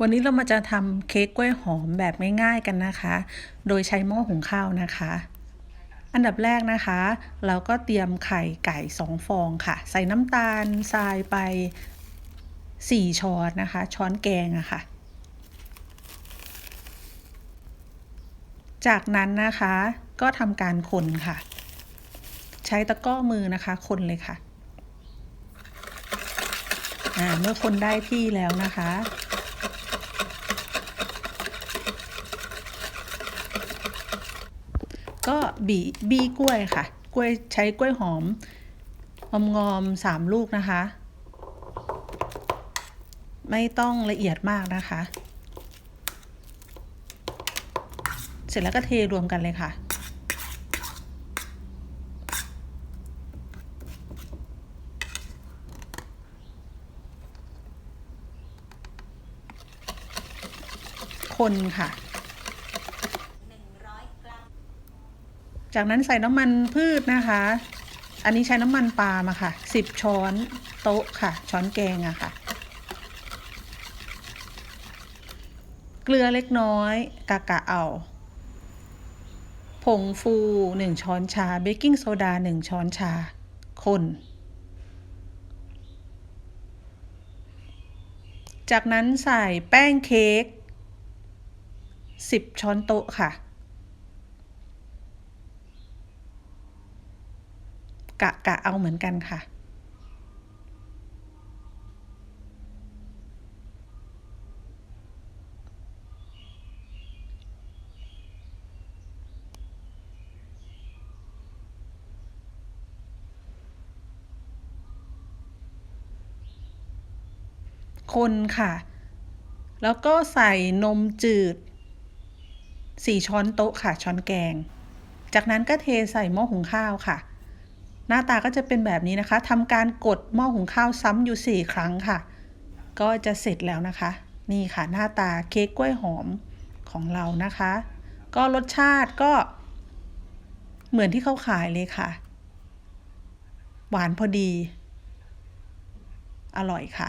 วันนี้เรามาจะทำเค้กกล้วยหอมแบบง่ายๆกันนะคะ โดยใช้หม้อหุงข้าวนะคะ อันดับแรกนะคะ เราก็เตรียมไข่ไก่สองฟองค่ะ ใส่น้ำตาลทรายไป 4 ช้อนนะคะ ช้อนแกงอะค่ะ จากนั้นนะคะก็ทำการคนค่ะ ใช้ตะก้อมือนะคะ คนเลยค่ะอ่าเมื่อคนได้ที่แล้วนะคะ ก็บีบีกล้วยค่ะ กล้วยใช้กล้วยหอมอมงอมสามลูกนะคะ ไม่ต้องละเอียดมากนะคะ เสร็จแล้วก็เทรวมกันเลยค่ะคนค่ะ จากนั้นใส่น้ำมันพืชนะคะ อันนี้ใช้น้ำมันปาล์มค่ะสิบช้อนโต๊ะค่ะ ช้อนแกงอะค่ะ เกลือเล็กน้อย กะกะเอา ผงฟูหนึ่งช้อนชา เบกกิ้งโซดาหนึ่งช้อนชา คนจากนั้นใส่แป้งเค้กสิบช้อนโต๊ะค่ะ กะกะเอาเหมือนกันค่ะ คนค่ะ แล้วก็ใส่นมจืดสี่ช้อนโต๊ะค่ะช้อนแกง จากนั้นก็เทใส่หม้อหุงข้าวค่ะ หน้าตาก็จะเป็นแบบนี้นะคะทำการกดหม้อหุงข้าวซ้ำอยู่ 4 ครั้งค่ะ ก็จะเสร็จแล้วนะคะ นี่ค่ะหน้าตาเค้กกล้วยหอมของเรานะคะ ก็รสชาติก็ เหมือนที่เขาขายเลยค่ะ หวานพอดี อร่อยค่ะ